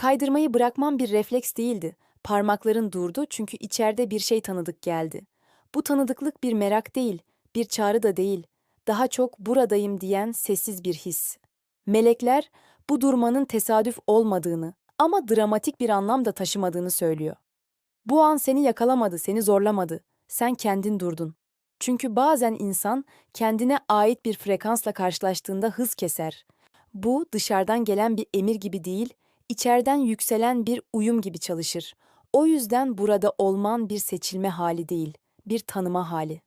Kaydırmayı bırakmam bir refleks değildi. Parmakların durdu çünkü içeride bir şey tanıdık geldi. Bu tanıdıklık bir merak değil, bir çağrı da değil. Daha çok buradayım diyen sessiz bir his. Melekler bu durmanın tesadüf olmadığını ama dramatik bir anlam da taşımadığını söylüyor. Bu an seni yakalamadı, seni zorlamadı. Sen kendin durdun. Çünkü bazen insan kendine ait bir frekansla karşılaştığında hız keser. Bu dışarıdan gelen bir emir gibi değil, içeriden yükselen bir uyum gibi çalışır. O yüzden burada olman bir seçilme hali değil, bir tanıma hali.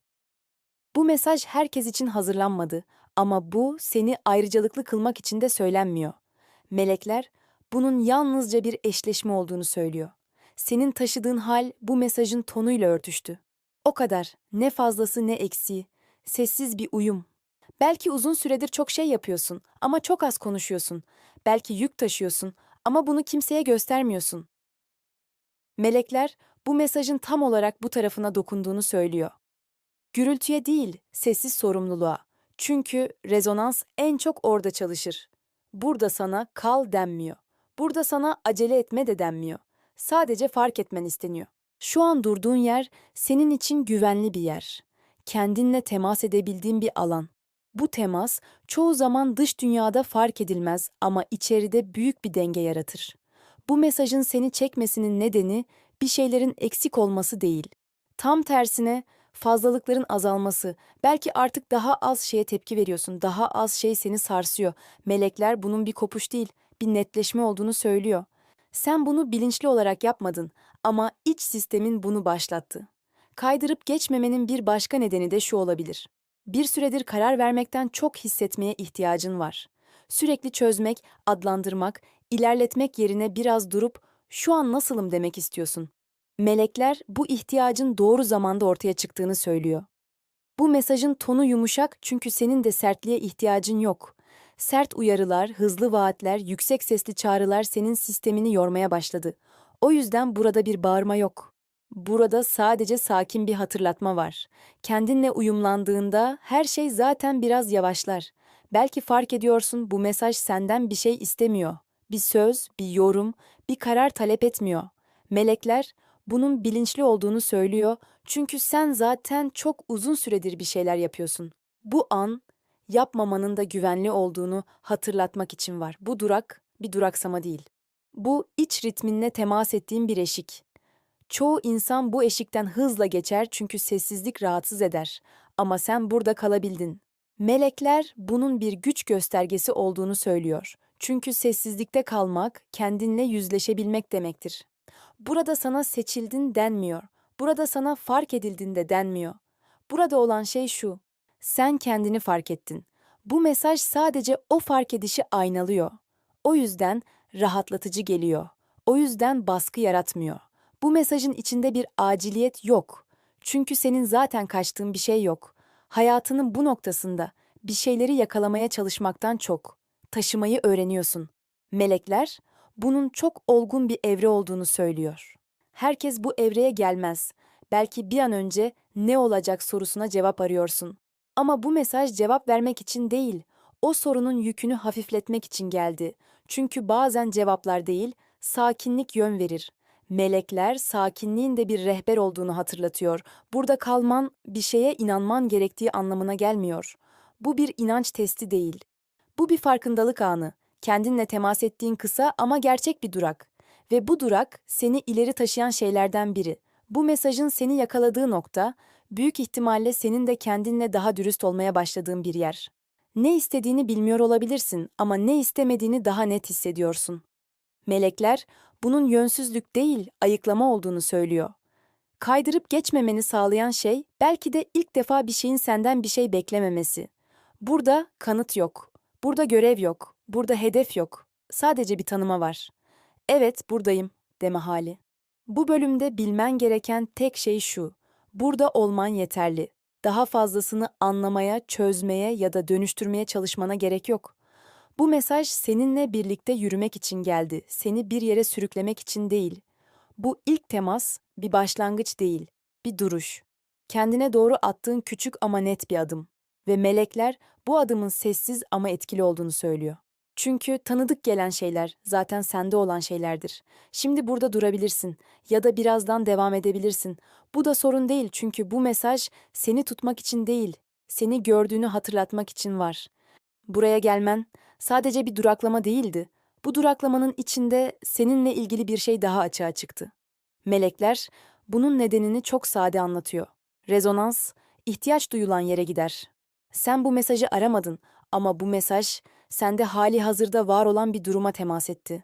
Bu mesaj herkes için hazırlanmadı ama bu seni ayrıcalıklı kılmak için de söylenmiyor. Melekler bunun yalnızca bir eşleşme olduğunu söylüyor. Senin taşıdığın hal bu mesajın tonuyla örtüştü. O kadar, ne fazlası ne eksiği, sessiz bir uyum. Belki uzun süredir çok şey yapıyorsun ama çok az konuşuyorsun. Belki yük taşıyorsun ama bunu kimseye göstermiyorsun. Melekler bu mesajın tam olarak bu tarafına dokunduğunu söylüyor. Gürültüye değil, sessiz sorumluluğa. Çünkü rezonans en çok orada çalışır. Burada sana kal denmiyor. Burada sana acele etme de denmiyor. Sadece fark etmen isteniyor. Şu an durduğun yer senin için güvenli bir yer. Kendinle temas edebildiğin bir alan. Bu temas çoğu zaman dış dünyada fark edilmez ama içeride büyük bir denge yaratır. Bu mesajın seni çekmesinin nedeni bir şeylerin eksik olması değil. Tam tersine fazlalıkların azalması. Belki artık daha az şeye tepki veriyorsun, daha az şey seni sarsıyor. Melekler bunun bir kopuş değil, bir netleşme olduğunu söylüyor. Sen bunu bilinçli olarak yapmadın ama iç sistemin bunu başlattı. Kaydırıp geçmemenin bir başka nedeni de şu olabilir. Bir süredir karar vermekten çok hissetmeye ihtiyacın var. Sürekli çözmek, adlandırmak, ilerletmek yerine biraz durup şu an nasılım demek istiyorsun. Melekler bu ihtiyacın doğru zamanda ortaya çıktığını söylüyor. Bu mesajın tonu yumuşak çünkü senin de sertliğe ihtiyacın yok. Sert uyarılar, hızlı vaatler, yüksek sesli çağrılar senin sistemini yormaya başladı. O yüzden burada bir bağırma yok. Burada sadece sakin bir hatırlatma var. Kendinle uyumlandığında her şey zaten biraz yavaşlar. Belki fark ediyorsun bu mesaj senden bir şey istemiyor. Bir söz, bir yorum, bir karar talep etmiyor. Melekler bunun bilinçli olduğunu söylüyor çünkü sen zaten çok uzun süredir bir şeyler yapıyorsun. Bu an yapmamanın da güvenli olduğunu hatırlatmak için var. Bu durak bir duraksama değil. Bu iç ritminle temas ettiğin bir eşik. Çoğu insan bu eşikten hızla geçer çünkü sessizlik rahatsız eder. Ama sen burada kalabildin. Melekler bunun bir güç göstergesi olduğunu söylüyor. Çünkü sessizlikte kalmak, kendinle yüzleşebilmek demektir. Burada sana seçildin denmiyor. Burada sana fark edildin de denmiyor. Burada olan şey şu. Sen kendini fark ettin. Bu mesaj sadece o fark edişi aynalıyor. O yüzden rahatlatıcı geliyor. O yüzden baskı yaratmıyor. Bu mesajın içinde bir aciliyet yok. Çünkü senin zaten kaçtığın bir şey yok. Hayatının bu noktasında bir şeyleri yakalamaya çalışmaktan çok taşımayı öğreniyorsun. Melekler bunun çok olgun bir evre olduğunu söylüyor. Herkes bu evreye gelmez. Belki bir an önce ne olacak sorusuna cevap arıyorsun. Ama bu mesaj cevap vermek için değil, o sorunun yükünü hafifletmek için geldi. Çünkü bazen cevaplar değil, sakinlik yön verir. Melekler sakinliğin de bir rehber olduğunu hatırlatıyor. Burada kalman bir şeye inanman gerektiği anlamına gelmiyor. Bu bir inanç testi değil. Bu bir farkındalık anı. Kendinle temas ettiğin kısa ama gerçek bir durak. Ve bu durak seni ileri taşıyan şeylerden biri. Bu mesajın seni yakaladığı nokta, büyük ihtimalle senin de kendinle daha dürüst olmaya başladığın bir yer. Ne istediğini bilmiyor olabilirsin ama ne istemediğini daha net hissediyorsun. Melekler, bunun yönsüzlük değil, ayıklama olduğunu söylüyor. Kaydırıp geçmemeni sağlayan şey, belki de ilk defa bir şeyin senden bir şey beklememesi. Burada kanıt yok, burada görev yok, burada hedef yok, sadece bir tanıma var. Evet, buradayım, deme hali. Bu bölümde bilmen gereken tek şey şu, burada olman yeterli. Daha fazlasını anlamaya, çözmeye ya da dönüştürmeye çalışmana gerek yok. Bu mesaj seninle birlikte yürümek için geldi, seni bir yere sürüklemek için değil. Bu ilk temas bir başlangıç değil, bir duruş. Kendine doğru attığın küçük ama net bir adım. Ve melekler bu adımın sessiz ama etkili olduğunu söylüyor. Çünkü tanıdık gelen şeyler zaten sende olan şeylerdir. Şimdi burada durabilirsin ya da birazdan devam edebilirsin. Bu da sorun değil çünkü bu mesaj seni tutmak için değil, seni gördüğünü hatırlatmak için var. Buraya gelmen sadece bir duraklama değildi. Bu duraklamanın içinde seninle ilgili bir şey daha açığa çıktı. Melekler bunun nedenini çok sade anlatıyor. Rezonans, ihtiyaç duyulan yere gider. Sen bu mesajı aramadın ama bu mesaj sende hali hazırda var olan bir duruma temas etti.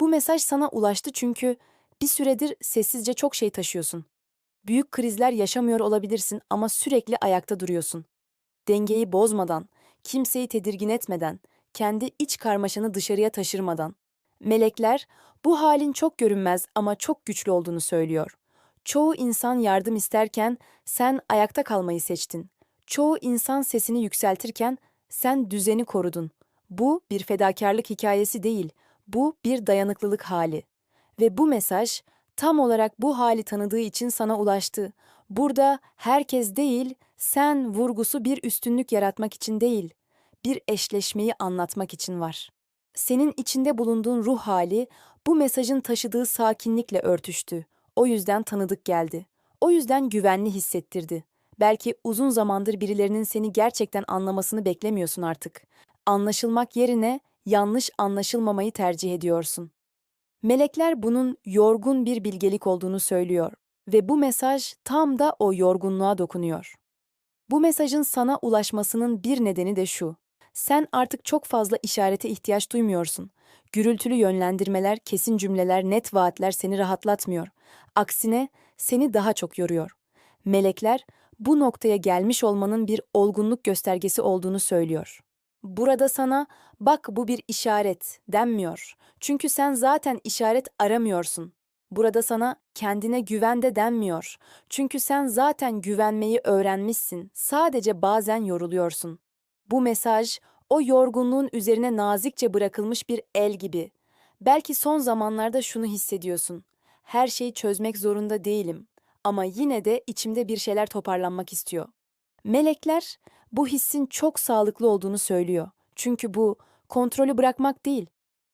Bu mesaj sana ulaştı çünkü bir süredir sessizce çok şey taşıyorsun. Büyük krizler yaşamıyor olabilirsin ama sürekli ayakta duruyorsun. Dengeyi bozmadan, kimseyi tedirgin etmeden, kendi iç karmaşanı dışarıya taşırmadan. Melekler bu halin çok görünmez ama çok güçlü olduğunu söylüyor. Çoğu insan yardım isterken sen ayakta kalmayı seçtin. Çoğu insan sesini yükseltirken sen düzeni korudun. Bu bir fedakarlık hikayesi değil, bu bir dayanıklılık hali. Ve bu mesaj tam olarak bu hali tanıdığı için sana ulaştı. Burada herkes değil, sen vurgusu bir üstünlük yaratmak için değil, bir eşleşmeyi anlatmak için var. Senin içinde bulunduğun ruh hali bu mesajın taşıdığı sakinlikle örtüştü. O yüzden tanıdık geldi. O yüzden güvenli hissettirdi. Belki uzun zamandır birilerinin seni gerçekten anlamasını beklemiyorsun artık. Anlaşılmak yerine yanlış anlaşılmamayı tercih ediyorsun. Melekler bunun yorgun bir bilgelik olduğunu söylüyor ve bu mesaj tam da o yorgunluğa dokunuyor. Bu mesajın sana ulaşmasının bir nedeni de şu. Sen artık çok fazla işarete ihtiyaç duymuyorsun. Gürültülü yönlendirmeler, kesin cümleler, net vaatler seni rahatlatmıyor. Aksine seni daha çok yoruyor. Melekler bu noktaya gelmiş olmanın bir olgunluk göstergesi olduğunu söylüyor. Burada sana bak bu bir işaret denmiyor. Çünkü sen zaten işaret aramıyorsun. Burada sana kendine güven de denmiyor. Çünkü sen zaten güvenmeyi öğrenmişsin. Sadece bazen yoruluyorsun. Bu mesaj o yorgunluğun üzerine nazikçe bırakılmış bir el gibi. Belki son zamanlarda şunu hissediyorsun. Her şeyi çözmek zorunda değilim ama yine de içimde bir şeyler toparlanmak istiyor. Melekler bu hissin çok sağlıklı olduğunu söylüyor. Çünkü bu kontrolü bırakmak değil.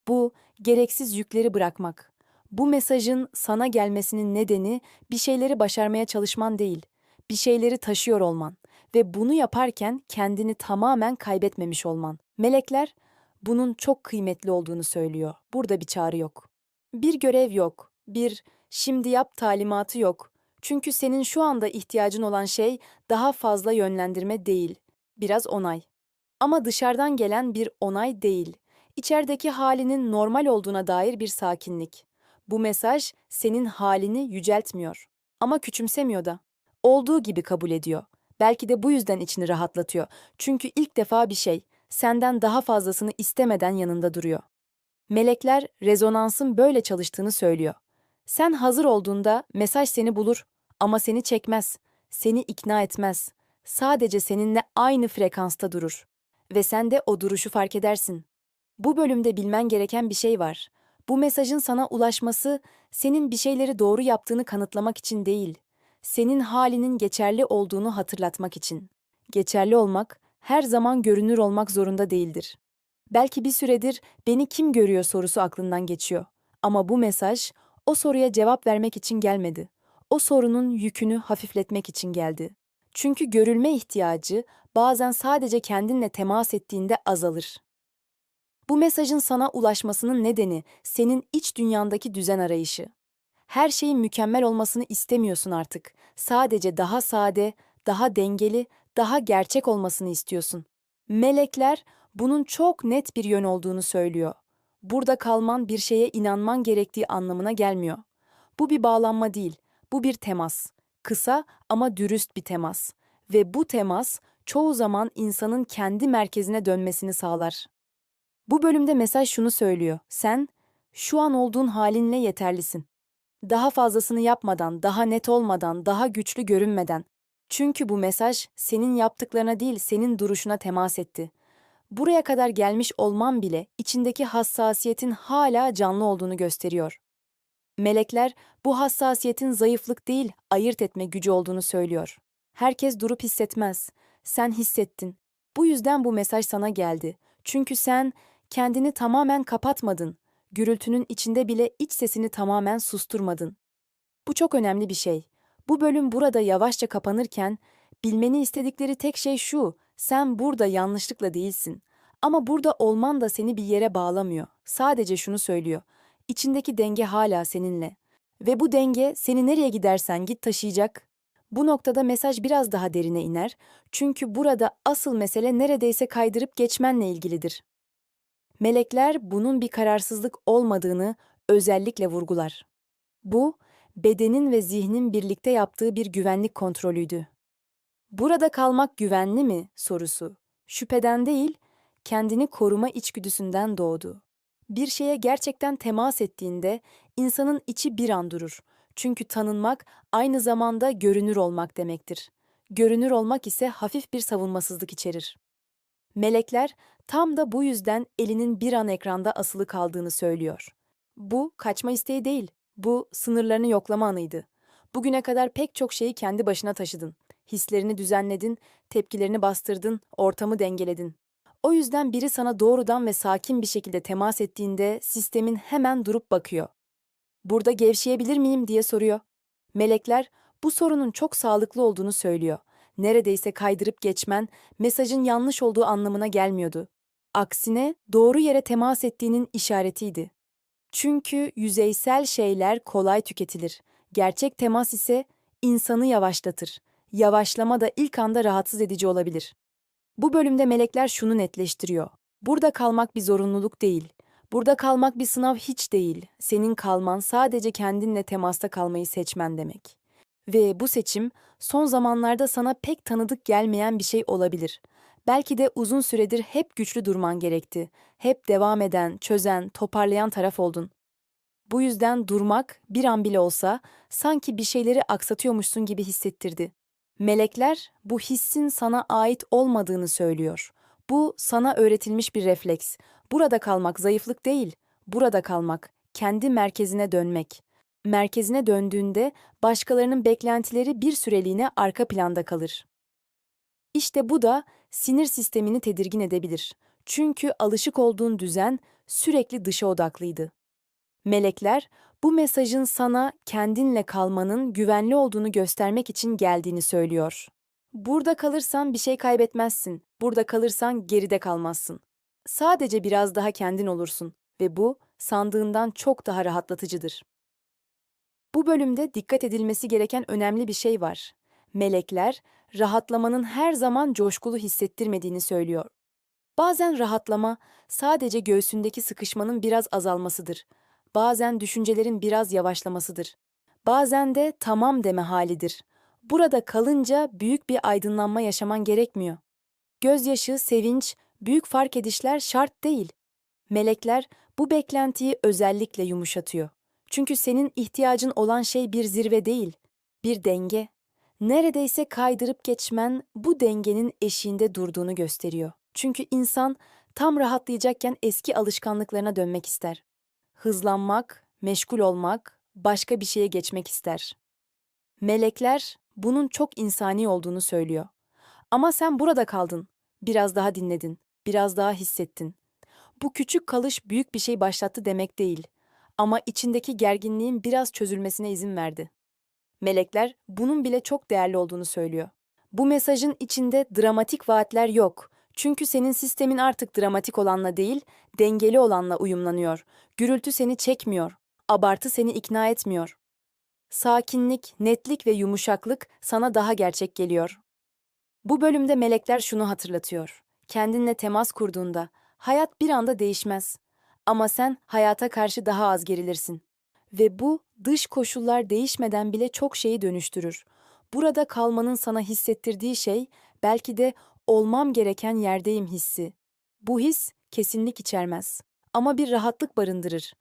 Bu gereksiz yükleri bırakmak. Bu mesajın sana gelmesinin nedeni bir şeyleri başarmaya çalışman değil, bir şeyleri taşıyor olman ve bunu yaparken kendini tamamen kaybetmemiş olman. Melekler bunun çok kıymetli olduğunu söylüyor. Burada bir çağrı yok. Bir görev yok, bir şimdi yap talimatı yok. Çünkü senin şu anda ihtiyacın olan şey daha fazla yönlendirme değil, biraz onay. Ama dışarıdan gelen bir onay değil. İçerideki halinin normal olduğuna dair bir sakinlik. Bu mesaj senin halini yüceltmiyor ama küçümsemiyor da. Olduğu gibi kabul ediyor. Belki de bu yüzden içini rahatlatıyor. Çünkü ilk defa bir şey senden daha fazlasını istemeden yanında duruyor. Melekler rezonansın böyle çalıştığını söylüyor. Sen hazır olduğunda mesaj seni bulur ama seni çekmez, seni ikna etmez. Sadece seninle aynı frekansta durur ve sen de o duruşu fark edersin. Bu bölümde bilmen gereken bir şey var. Bu mesajın sana ulaşması senin bir şeyleri doğru yaptığını kanıtlamak için değil, senin halinin geçerli olduğunu hatırlatmak için. Geçerli olmak her zaman görünür olmak zorunda değildir. Belki bir süredir beni kim görüyor sorusu aklından geçiyor. Ama bu mesaj o soruya cevap vermek için gelmedi. O sorunun yükünü hafifletmek için geldi. Çünkü görülme ihtiyacı bazen sadece kendinle temas ettiğinde azalır. Bu mesajın sana ulaşmasının nedeni senin iç dünyandaki düzen arayışı. Her şeyin mükemmel olmasını istemiyorsun artık. Sadece daha sade, daha dengeli, daha gerçek olmasını istiyorsun. Melekler bunun çok net bir yön olduğunu söylüyor. Burada kalman bir şeye inanman gerektiği anlamına gelmiyor. Bu bir bağlanma değil, bu bir temas. Kısa ama dürüst bir temas. Ve bu temas çoğu zaman insanın kendi merkezine dönmesini sağlar. Bu bölümde mesaj şunu söylüyor. Sen şu an olduğun halinle yeterlisin. Daha fazlasını yapmadan, daha net olmadan, daha güçlü görünmeden. Çünkü bu mesaj senin yaptıklarına değil, senin duruşuna temas etti. Buraya kadar gelmiş olman bile içindeki hassasiyetin hala canlı olduğunu gösteriyor. Melekler bu hassasiyetin zayıflık değil, ayırt etme gücü olduğunu söylüyor. Herkes durup hissetmez. Sen hissettin. Bu yüzden bu mesaj sana geldi. Çünkü sen Kendini tamamen kapatmadın. Gürültünün içinde bile iç sesini tamamen susturmadın. Bu çok önemli bir şey. Bu bölüm burada yavaşça kapanırken bilmeni istedikleri tek şey şu. Sen burada yanlışlıkla değilsin. Ama burada olman da seni bir yere bağlamıyor. Sadece şunu söylüyor. İçindeki denge hala seninle. Ve bu denge seni nereye gidersen git taşıyacak. Bu noktada mesaj biraz daha derine iner. Çünkü burada asıl mesele neredeyse kaydırıp geçmenle ilgilidir. Melekler bunun bir kararsızlık olmadığını özellikle vurgular. Bu, bedenin ve zihnin birlikte yaptığı bir güvenlik kontrolüydü. Burada kalmak güvenli mi sorusu, şüpheden değil, kendini koruma içgüdüsünden doğdu. Bir şeye gerçekten temas ettiğinde insanın içi bir an durur. Çünkü tanınmak aynı zamanda görünür olmak demektir. Görünür olmak ise hafif bir savunmasızlık içerir. Melekler tam da bu yüzden elinin bir an ekranda asılı kaldığını söylüyor. Bu kaçma isteği değil, bu sınırlarını yoklama anıydı. Bugüne kadar pek çok şeyi kendi başına taşıdın. Hislerini düzenledin, tepkilerini bastırdın, ortamı dengeledin. O yüzden biri sana doğrudan ve sakin bir şekilde temas ettiğinde sistemin hemen durup bakıyor. Burada gevşeyebilir miyim diye soruyor. Melekler bu sorunun çok sağlıklı olduğunu söylüyor. Neredeyse kaydırıp geçmen mesajın yanlış olduğu anlamına gelmiyordu. Aksine doğru yere temas ettiğinin işaretiydi. Çünkü yüzeysel şeyler kolay tüketilir. Gerçek temas ise insanı yavaşlatır. Yavaşlama da ilk anda rahatsız edici olabilir. Bu bölümde melekler şunu netleştiriyor. Burada kalmak bir zorunluluk değil. Burada kalmak bir sınav hiç değil. Senin kalman sadece kendinle temasta kalmayı seçmen demek. Ve bu seçim son zamanlarda sana pek tanıdık gelmeyen bir şey olabilir. Belki de uzun süredir hep güçlü durman gerekti. Hep devam eden, çözen, toparlayan taraf oldun. Bu yüzden durmak bir an bile olsa sanki bir şeyleri aksatıyormuşsun gibi hissettirdi. Melekler bu hissin sana ait olmadığını söylüyor. Bu sana öğretilmiş bir refleks. Burada kalmak zayıflık değil, burada kalmak kendi merkezine dönmek. Merkezine döndüğünde başkalarının beklentileri bir süreliğine arka planda kalır. İşte bu da sinir sistemini tedirgin edebilir. Çünkü alışık olduğun düzen sürekli dışa odaklıydı. Melekler bu mesajın sana kendinle kalmanın güvenli olduğunu göstermek için geldiğini söylüyor. Burada kalırsan bir şey kaybetmezsin. Burada kalırsan geride kalmazsın. Sadece biraz daha kendin olursun ve bu sandığından çok daha rahatlatıcıdır. Bu bölümde dikkat edilmesi gereken önemli bir şey var. Melekler rahatlamanın her zaman coşkulu hissettirmediğini söylüyor. Bazen rahatlama sadece göğsündeki sıkışmanın biraz azalmasıdır bazen düşüncelerin biraz yavaşlamasıdır. Bazen de tamam deme halidir. Burada kalınca büyük bir aydınlanma yaşaman gerekmiyor. Gözyaşı, sevinç, büyük fark edişler şart değil. Melekler bu beklentiyi özellikle yumuşatıyor. Çünkü senin ihtiyacın olan şey bir zirve değil, bir denge. Neredeyse kaydırıp geçmen bu dengenin eşiğinde durduğunu gösteriyor. Çünkü insan tam rahatlayacakken eski alışkanlıklarına dönmek ister hızlanmak, meşgul olmak, başka bir şeye geçmek ister. Melekler bunun çok insani olduğunu söylüyor. Ama sen burada kaldın. Biraz daha dinledin, biraz daha hissettin. Bu küçük kalış büyük bir şey başlattı demek değil. Ama içindeki gerginliğin biraz çözülmesine izin verdi. Melekler bunun bile çok değerli olduğunu söylüyor. Bu mesajın içinde dramatik vaatler yok. Çünkü senin sistemin artık dramatik olanla değil, dengeli olanla uyumlanıyor. Gürültü seni çekmiyor, abartı seni ikna etmiyor. Sakinlik, netlik ve yumuşaklık sana daha gerçek geliyor. Bu bölümde melekler şunu hatırlatıyor. Kendinle temas kurduğunda hayat bir anda değişmez. Ama sen hayata karşı daha az gerilirsin. Ve bu dış koşullar değişmeden bile çok şeyi dönüştürür. Burada kalmanın sana hissettirdiği şey belki de olmam gereken yerdeyim hissi. Bu his kesinlik içermez ama bir rahatlık barındırır.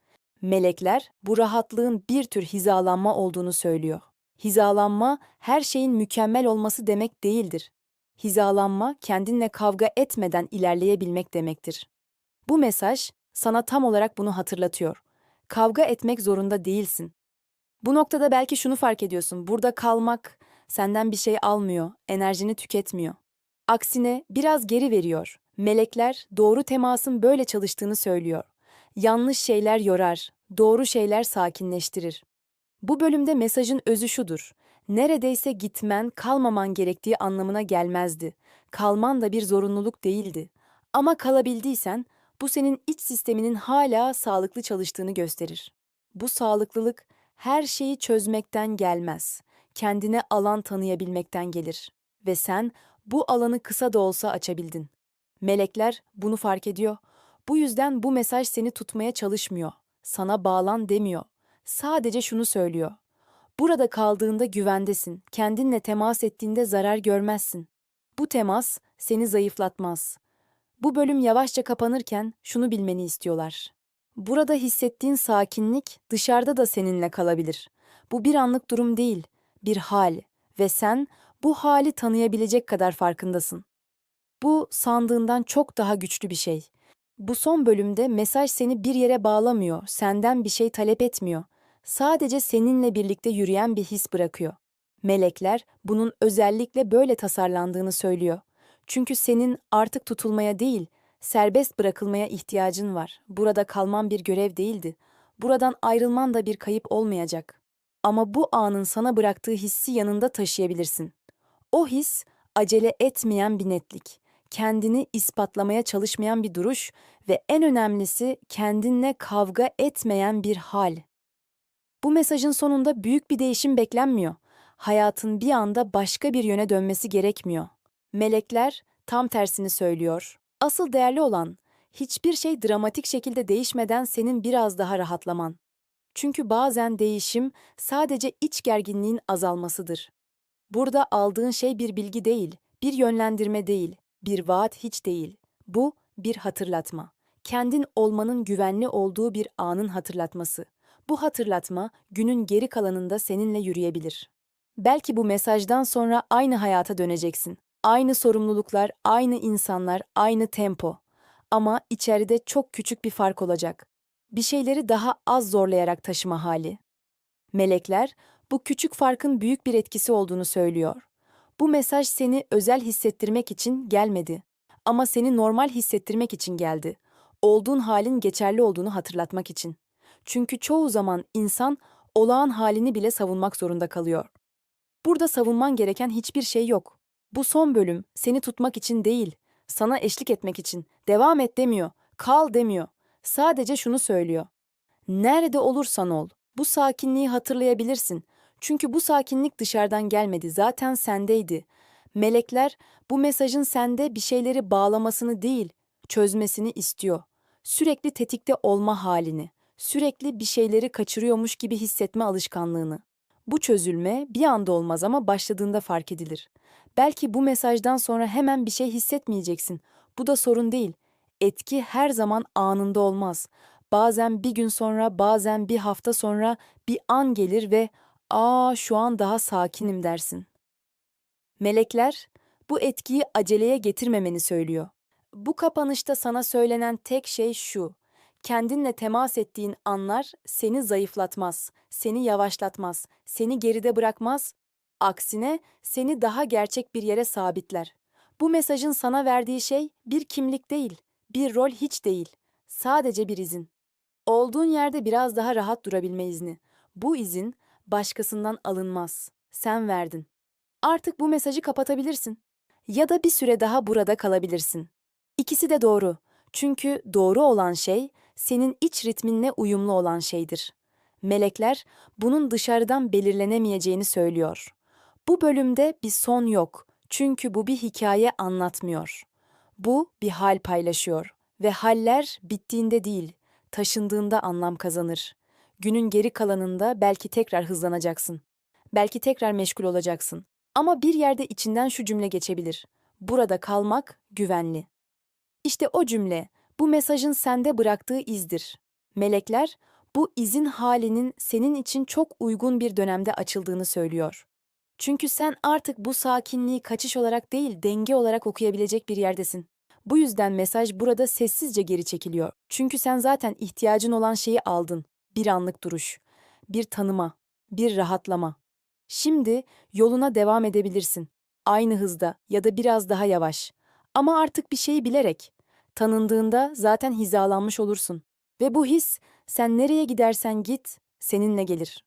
Melekler bu rahatlığın bir tür hizalanma olduğunu söylüyor. Hizalanma her şeyin mükemmel olması demek değildir. Hizalanma kendinle kavga etmeden ilerleyebilmek demektir. Bu mesaj sana tam olarak bunu hatırlatıyor. Kavga etmek zorunda değilsin. Bu noktada belki şunu fark ediyorsun. Burada kalmak senden bir şey almıyor, enerjini tüketmiyor. Aksine biraz geri veriyor. Melekler doğru temasın böyle çalıştığını söylüyor. Yanlış şeyler yorar, doğru şeyler sakinleştirir. Bu bölümde mesajın özü şudur. Neredeyse gitmen, kalmaman gerektiği anlamına gelmezdi. Kalman da bir zorunluluk değildi. Ama kalabildiysen, bu senin iç sisteminin hala sağlıklı çalıştığını gösterir. Bu sağlıklılık her şeyi çözmekten gelmez. Kendine alan tanıyabilmekten gelir. Ve sen bu alanı kısa da olsa açabildin. Melekler bunu fark ediyor. Bu yüzden bu mesaj seni tutmaya çalışmıyor. Sana bağlan demiyor. Sadece şunu söylüyor. Burada kaldığında güvendesin. Kendinle temas ettiğinde zarar görmezsin. Bu temas seni zayıflatmaz. Bu bölüm yavaşça kapanırken şunu bilmeni istiyorlar. Burada hissettiğin sakinlik dışarıda da seninle kalabilir. Bu bir anlık durum değil, bir hal ve sen bu hali tanıyabilecek kadar farkındasın. Bu sandığından çok daha güçlü bir şey. Bu son bölümde mesaj seni bir yere bağlamıyor, senden bir şey talep etmiyor. Sadece seninle birlikte yürüyen bir his bırakıyor. Melekler bunun özellikle böyle tasarlandığını söylüyor. Çünkü senin artık tutulmaya değil, serbest bırakılmaya ihtiyacın var. Burada kalman bir görev değildi. Buradan ayrılman da bir kayıp olmayacak. Ama bu anın sana bıraktığı hissi yanında taşıyabilirsin. O his acele etmeyen bir netlik, kendini ispatlamaya çalışmayan bir duruş ve en önemlisi kendinle kavga etmeyen bir hal. Bu mesajın sonunda büyük bir değişim beklenmiyor. Hayatın bir anda başka bir yöne dönmesi gerekmiyor. Melekler tam tersini söylüyor. Asıl değerli olan hiçbir şey dramatik şekilde değişmeden senin biraz daha rahatlaman. Çünkü bazen değişim sadece iç gerginliğin azalmasıdır. Burada aldığın şey bir bilgi değil, bir yönlendirme değil, bir vaat hiç değil. Bu bir hatırlatma. Kendin olmanın güvenli olduğu bir anın hatırlatması. Bu hatırlatma günün geri kalanında seninle yürüyebilir. Belki bu mesajdan sonra aynı hayata döneceksin. Aynı sorumluluklar, aynı insanlar, aynı tempo. Ama içeride çok küçük bir fark olacak. Bir şeyleri daha az zorlayarak taşıma hali. Melekler bu küçük farkın büyük bir etkisi olduğunu söylüyor. Bu mesaj seni özel hissettirmek için gelmedi. Ama seni normal hissettirmek için geldi. Olduğun halin geçerli olduğunu hatırlatmak için. Çünkü çoğu zaman insan olağan halini bile savunmak zorunda kalıyor. Burada savunman gereken hiçbir şey yok. Bu son bölüm seni tutmak için değil, sana eşlik etmek için. Devam et demiyor, kal demiyor. Sadece şunu söylüyor. Nerede olursan ol, bu sakinliği hatırlayabilirsin. Çünkü bu sakinlik dışarıdan gelmedi, zaten sendeydi. Melekler bu mesajın sende bir şeyleri bağlamasını değil, çözmesini istiyor. Sürekli tetikte olma halini, sürekli bir şeyleri kaçırıyormuş gibi hissetme alışkanlığını. Bu çözülme bir anda olmaz ama başladığında fark edilir. Belki bu mesajdan sonra hemen bir şey hissetmeyeceksin. Bu da sorun değil. Etki her zaman anında olmaz. Bazen bir gün sonra, bazen bir hafta sonra bir an gelir ve "Aa, şu an daha sakinim." dersin. Melekler bu etkiyi aceleye getirmemeni söylüyor. Bu kapanışta sana söylenen tek şey şu: kendinle temas ettiğin anlar seni zayıflatmaz, seni yavaşlatmaz, seni geride bırakmaz, aksine seni daha gerçek bir yere sabitler. Bu mesajın sana verdiği şey bir kimlik değil, bir rol hiç değil, sadece bir izin. Olduğun yerde biraz daha rahat durabilme izni. Bu izin başkasından alınmaz. Sen verdin. Artık bu mesajı kapatabilirsin. Ya da bir süre daha burada kalabilirsin. İkisi de doğru. Çünkü doğru olan şey senin iç ritminle uyumlu olan şeydir. Melekler bunun dışarıdan belirlenemeyeceğini söylüyor. Bu bölümde bir son yok. Çünkü bu bir hikaye anlatmıyor. Bu bir hal paylaşıyor ve haller bittiğinde değil, taşındığında anlam kazanır. Günün geri kalanında belki tekrar hızlanacaksın. Belki tekrar meşgul olacaksın. Ama bir yerde içinden şu cümle geçebilir. Burada kalmak güvenli. İşte o cümle bu mesajın sende bıraktığı izdir. Melekler bu izin halinin senin için çok uygun bir dönemde açıldığını söylüyor. Çünkü sen artık bu sakinliği kaçış olarak değil, denge olarak okuyabilecek bir yerdesin. Bu yüzden mesaj burada sessizce geri çekiliyor. Çünkü sen zaten ihtiyacın olan şeyi aldın. Bir anlık duruş, bir tanıma, bir rahatlama. Şimdi yoluna devam edebilirsin. Aynı hızda ya da biraz daha yavaş. Ama artık bir şeyi bilerek. Tanındığında zaten hizalanmış olursun. Ve bu his sen nereye gidersen git seninle gelir.